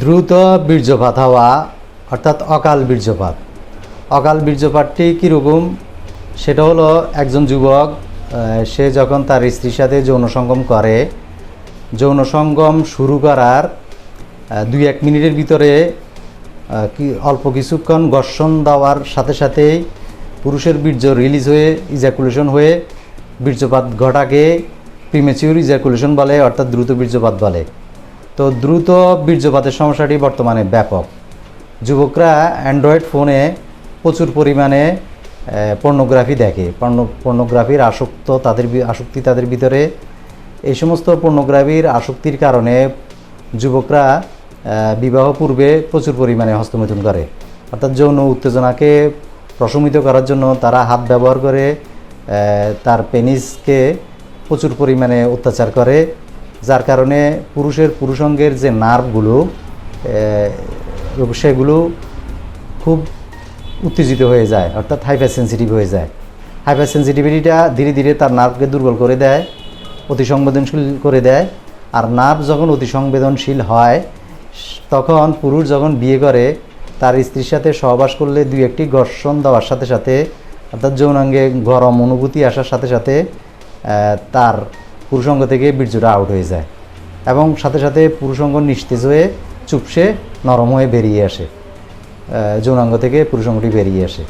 দ্রুত বীর্যপাত হওয়া, অর্থাৎ অকাল বীর্যপাত। অকাল বীর্যপাতটি কীরকম? সেটা হলো একজন যুবক সে যখন তার স্ত্রীর সাথে যৌন সঙ্গম করে, যৌন সঙ্গম শুরু করার দুই এক মিনিটের ভিতরে কি অল্প কিছুক্ষণ ঘর্ষণ দেওয়ার সাথে সাথেই পুরুষের বীর্য রিলিজ হয়ে ইজাকুলেশন হয়ে বীর্যপাত ঘটাকে প্রিমেচিউর ইজাকুলেশন বলে, অর্থাৎ দ্রুত বীর্যপাত বলে। তো দ্রুত বীর্যপাতের সমস্যাটি বর্তমানে ব্যাপক। যুবকরা অ্যান্ড্রয়েড ফোনে প্রচুর পরিমাণে পর্নোগ্রাফি দেখে। পর্নো, পর্নোগ্রাফির আসক্ত তাদের আসক্তি তাদের ভিতরে। এই সমস্ত পর্নোগ্রাফির আসক্তির কারণে যুবকরা বিবাহ পূর্বে প্রচুর পরিমাণে হস্তমৈথুন করে। অর্থাৎ যৌন উত্তেজনাকে প্রশমিত করার জন্য তারা হাত ব্যবহার করে তার পেনিসকে প্রচুর পরিমাণে অত্যাচার করে। যার কারণে পুরুষের পুরুষঙ্গের যে নার্ভগুলো সেগুলো খুব উত্তেজিত হয়ে যায়, অর্থাৎ হাইপার সেন্সিটিভ হয়ে যায়। হাইপার সেন্সিটিভিটিটা ধীরে ধীরে তার নার্ভকে দুর্বল করে দেয় অতি সংবেদনশীল করে দেয়। আর নার্ভ যখন অতি সংবেদনশীল হয়, তখন পুরুষ যখন বিয়ে করে, তার স্ত্রীর সাথে সহবাস করলে দুই একটি ঘর্ষণ দেওয়ার সাথে সাথে, অর্থাৎ যৌনাঙ্গে গরম অনুভূতি আসার সাথে সাথে তার পুরুষঙ্গ থেকে বীর্যটা আউট হয়ে যায় এবং সাথে সাথে পুরুষঙ্গ নিস্তেজ হয়ে চুপসে নরম হয়ে বেরিয়ে আসে যৌনাঙ্গ থেকে পুরুষঙ্গটি বেরিয়ে আসে।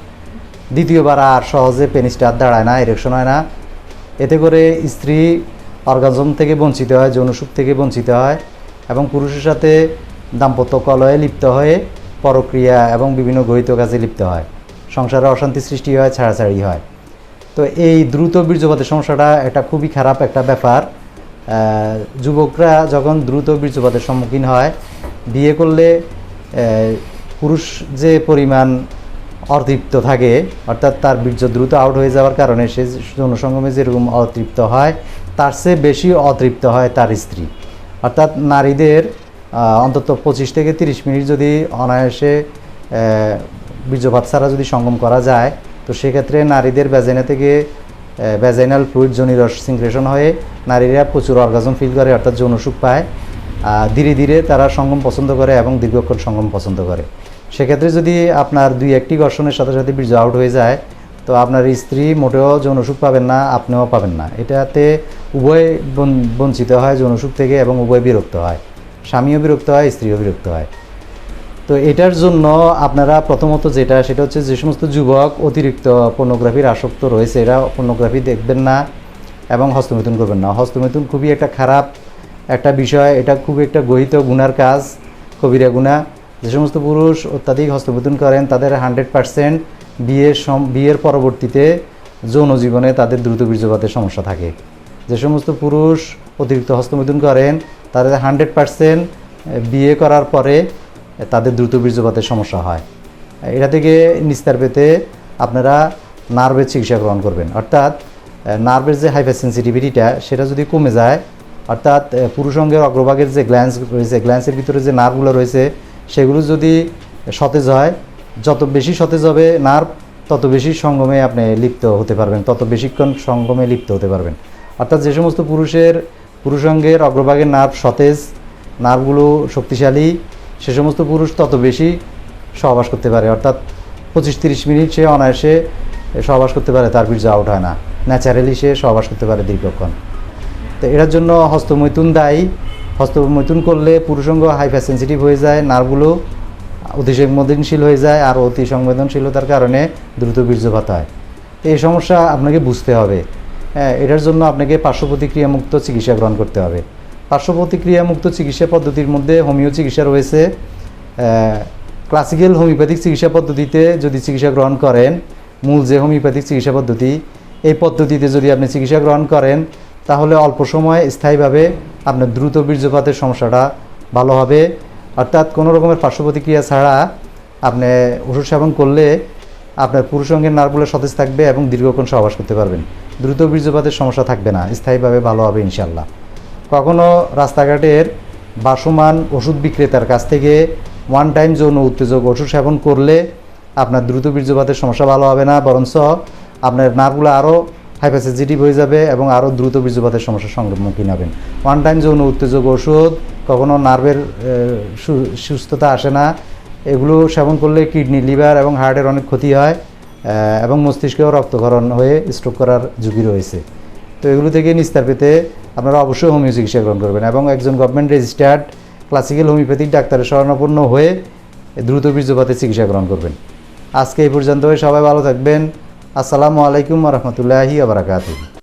দ্বিতীয়বার আর সহজে পেনিসটা আর দাঁড়ায় না ইরেকশন হয় না। এতে করে স্ত্রী অর্গাজম থেকে বঞ্চিত হয় যৌনসুখ থেকে বঞ্চিত হয় এবং পুরুষের সাথে দাম্পত্য কলয়ে লিপ্ত হয়ে পরক্রিয়া এবং বিভিন্ন গহিত কাজে লিপ্ত হয়। সংসারে অশান্তি সৃষ্টি হয়, ছাড়াছাড়ি হয়। তো এই দ্রুত বীর্যপাতের সমস্যাটা একটা খুবই খারাপ একটা ব্যাপার। যুবকরা যখন দ্রুত বীর্যপাতের সম্মুখীন হয়, বিয়ে করলে পুরুষ যে পরিমাণ অতৃপ্ত থাকে, অর্থাৎ তার বীর্য দ্রুত আউট হয়ে যাওয়ার কারণে সে যৌনসঙ্গমে যেরকম অতৃপ্ত হয়, তার চেয়ে বেশি অতৃপ্ত হয় তার স্ত্রী। অর্থাৎ নারীদের অন্তত পঁচিশ থেকে তিরিশ মিনিট যদি অনায়াসে বীর্যপাত ছাড়া যদি সঙ্গম করা যায় তো সেক্ষেত্রে নারীদের ব্যাজাইনা থেকে ব্যাজাইনাল ফ্লুইড জনিরস সিংক্রেশন হয়ে নারীরা প্রচুর অর্গাজম ফিল করে, অর্থাৎ যৌনসুখ পায়। ধীরে ধীরে তারা সঙ্গম পছন্দ করে এবং দীর্ঘক্ষণ সঙ্গম পছন্দ করে। সেক্ষেত্রে যদি আপনার দুই একটি ঘর্ষণের সাথে সাথে বীর্য আউট হয়ে যায়, তো আপনার স্ত্রী মোটেও যৌনসুখ পাবেন না, আপনিও পাবেন না। এটাতে উভয় বঞ্চিত হয় যৌনসুখ থেকে এবং উভয় বিরক্ত হয়। স্বামীও বিরক্ত হয়, স্ত্রীও বিরক্ত হয়। তো এটার জন্য আপনারা প্রথমত যেটা, সেটা হচ্ছে যে সমস্ত যুবক অতিরিক্ত পর্নোগ্রাফির আসক্ত রয়েছে, এরা পর্নোগ্রাফি দেখবেন না এবং হস্তমিথুন করবেন না। হস্তমিথুন খুবই একটা খারাপ একটা বিষয়, এটা খুব একটা গহিত গুনার কাজ, কবিরা গুণা। যে সমস্ত পুরুষ অত্যাধিক হস্তমিথুন করেন, তাদের হান্ড্রেড পারসেন্ট বিয়ের সম- বিয়ের পরবর্তীতে যৌন জীবনে তাদের দ্রুত বীর্যপাতের সমস্যা থাকে। যে সমস্ত পুরুষ অতিরিক্ত হস্তমিথুন করেন, তাদের হান্ড্রেড পারসেন্ট বিয়ে করার পরে তাদের দ্রুত বীর্যপাতের সমস্যা হয়। এটা থেকে নিস্তার পেতে আপনারা নার্ভের চিকিৎসা গ্রহণ করবেন। অর্থাৎ নার্ভের যে হাইপার সেন্সিটিভিটিটা সেটা যদি কমে যায়, অর্থাৎ পুরুষ অঙ্গের অগ্রভাগের যে গ্ল্যান্স রয়েছে গ্ল্যান্সের ভিতরে যে নার্ভগুলো রয়েছে, সেগুলো যদি সতেজ হয়, যত বেশি সতেজ হবে নার্ভ, তত বেশি সঙ্গমে আপনি লিপ্ত হতে পারবেন, তত বেশিক্ষণ সঙ্গমে লিপ্ত হতে পারবেন। অর্থাৎ যে সমস্ত পুরুষের, পুরুষাঙ্গের অগ্রভাগের নার্ভ সতেজ, নার্ভগুলো শক্তিশালী সে সমস্ত পুরুষ তত বেশি সহবাস করতে পারে। অর্থাৎ পঁচিশ তিরিশ মিনিট সে অনায়াসে সহবাস করতে পারে তার বীর্য আউট হয় না। ন্যাচারালি সে সহবাস করতে পারে দীর্ঘক্ষণ। তো এটার জন্য হস্তমৈথুন দায়ী। হস্তমৈথুন করলে পুরুষঙ্গ হাইপার সেন্সিটিভ হয়ে যায়, নার্ভগুলো অতি সংবেদনশীল হয়ে যায় আর অতি সংবেদনশীলতার কারণে দ্রুত বীর্যপাত হয়। এই সমস্যা আপনাকে বুঝতে হবে। হ্যাঁ এটার জন্য আপনাকে পার্শ্ব প্রতিক্রিয়ামুক্ত চিকিৎসা গ্রহণ করতে হবে। পার্শ্ব প্রতিক্রিয়ামুক্ত চিকিৎসা পদ্ধতির মধ্যে হোমিও চিকিৎসা রয়েছে। ক্লাসিক্যাল হোমিওপ্যাথিক চিকিৎসা পদ্ধতিতে যদি চিকিৎসা গ্রহণ করেন, মূল যে হোমিওপ্যাথিক চিকিৎসা পদ্ধতি, এই পদ্ধতিতে যদি আপনি চিকিৎসা গ্রহণ করেন, তাহলে অল্প সময়ে স্থায়ীভাবে আপনার দ্রুত বীর্যপাতের সমস্যাটা ভালো হবে। অর্থাৎ কোনো রকমের পার্শ্ব প্রতিক্রিয়া ছাড়া আপনি ওষুধ সেবন করলে আপনার পুরুষঙ্গের নার্ভগুলো সতেজ থাকবে এবং দীর্ঘক্ষণ সহবাস করতে পারবেন। দ্রুত বীর্যপাতের সমস্যা থাকবে না, স্থায়ীভাবে ভালো হবে ইনশাল্লাহ কখনো রাস্তাঘাটের বাসমান ওষুধ বিক্রেতার কাছ থেকে ওয়ান টাইম যৌন উত্তেজক ওষুধ সেবন করলে আপনার দ্রুত বীর্যপাতের সমস্যা ভালো হবে না, বরঞ্চ আপনার নার্ভগুলো আরও হাইপারসেন্সিটিভ হয়ে যাবে এবং আরও দ্রুত বীর্যপাতের সমস্যার সম্মুখীন হবেন। ওয়ান টাইম যৌন উত্তেজক ওষুধ, কখনো নার্ভের সুস্থতা আসে না, এগুলো সেবন করলে কিডনি, লিভার এবং হার্টের অনেক ক্ষতি হয় এবং মস্তিষ্কেও রক্তক্ষরণ হয়ে স্ট্রোক করার ঝুঁকি রয়েছে। তো এগুলো থেকে নিস্তার পেতে আপনারা অবশ্যই হোমিও চিকিৎসা গ্রহণ করবেন এবং একজন গভর্নমেন্ট রেজিস্টার্ড ক্লাসিক্যাল হোমিওপ্যাথিক ডাক্তারের শরণাপন্ন হয়ে দ্রুত বীর্যপাতে চিকিৎসা গ্রহণ করবেন। আজকে এই পর্যন্ত সবাই ভালো থাকবেন। আসসালামু আলাইকুম রহমতুল্লাহি আবরাকাতুহ